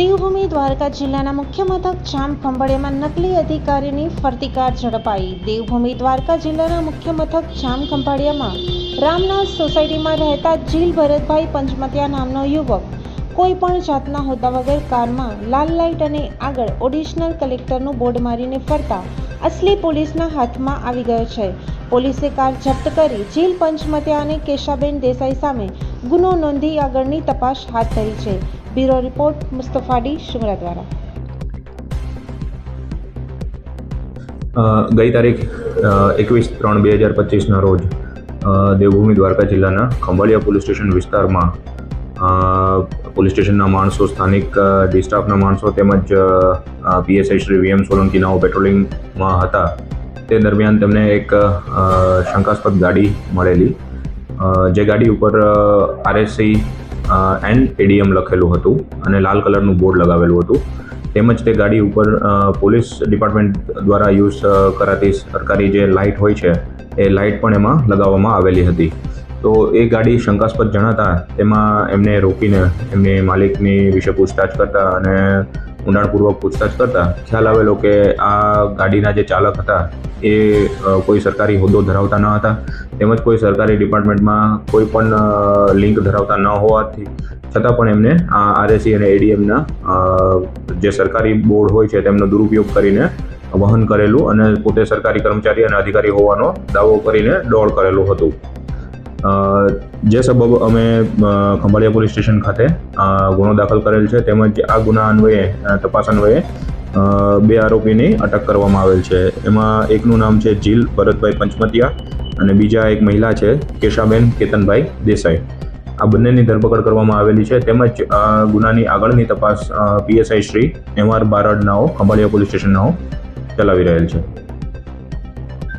દેવભૂમિ દ્વારકા જિલ્લાના મુખ્ય મથક જામ ખંભાળિયામાં નકલી અધિકારીની ફરતી કાર ઝડપાઈ. દેવભૂમિ દ્વારકા જિલ્લાના મુખ્ય મથક જામ ખંભાળિયામાં રામનાથ સોસાયટીમાં રહેતા જીલ ભરતભાઈ પંચમતિયા નામનો યુવક કોઈ પણ જાતના હોદ્દા વગર કારમાં લાલ લાઇટ અને આગળ ઓડિશનલ કલેક્ટરનું બોર્ડ મારીને ફરતા અસલી પોલીસના હાથમાં આવી ગયો છે. પોલીસે કાર જપ્ત કરી જીલ પંચમતિયા અને કેશાબેન દેસાઈ સામે ગુનો નોંધી આગળની તપાસ હાથ ધરી છે. બ્યુરો રિપોર્ટ મુસ્તફાડી શુમરા દ્વારા. ગઈ તારીખ એકવીસ ત્રણ બે હજાર પચીસના રોજ દેવભૂમિ દ્વારકા જિલ્લાના ખંભાળિયા પોલીસ સ્ટેશન વિસ્તારમાં પોલીસ સ્ટેશનના માણસો, સ્થાનિક ડિસ્ટાફના માણસો તેમજ પીએસઆઈ શ્રી વીએમ સોલંકીનાઓ પેટ્રોલિંગમાં હતા. તે દરમિયાન તેમને એક શંકાસ્પદ ગાડી મળેલી. જે ગાડી ઉપર આરએસસી એન્ડ એડીએમ લખેલું હતું અને લાલ કલરનું બોર્ડ લગાવેલું હતું. તેમજ તે ગાડી ઉપર પોલીસ ડિપાર્ટમેન્ટ દ્વારા યુઝ કરાતી સરકારી જે લાઇટ હોય છે, એ લાઇટ પણ એમાં લગાવવામાં આવેલી હતી. તો એ ગાડી શંકાસ્પદ જણાતા તેમાં એમને રોકીને એમની માલિકની વિશે પૂછતાછ કરતા અને ઊંડાણપૂર્વક પૂછતાછ કરતા ખ્યાલ આવેલો કે આ ગાડીના જે ચાલક હતા એ કોઈ સરકારી હોદ્દો ધરાવતા ન હતા તેમજ કોઈ સરકારી ડિપાર્ટમેન્ટમાં કોઈ પણ લિંક ધરાવતા ન હોવાથી છતાં પણ એમને આ આરએસી અને એડીએમના જે સરકારી બોર્ડ હોય છે તેમનો દુરુપયોગ કરીને વહન કરેલું અને પોતે સરકારી કર્મચારી અને અધિકારી હોવાનો દાવો કરીને દોડ કરેલું હતું. જે સબબ અમે ખંભાળિયા પોલીસ સ્ટેશન ખાતે ગુનો દાખલ કરેલ છે, તેમજ આ ગુના અન્વયે તપાસ અન્વયે બે આરોપીની અટક કરવામાં આવેલ છે. એમાં એકનું નામ છે જીલ ભરતભાઈ પંચમતિયા અને બીજા એક મહિલા છે કેશાબેન કેતનભાઈ દેસાઈ. આ બંનેની ધરપકડ કરવામાં આવેલી છે. તેમજ ગુનાની આગળની તપાસ પીએસઆઈ શ્રી એમ આર બારડનાઓ, ખંભાળિયા પોલીસ સ્ટેશનનાઓ ચલાવી રહેલ છે.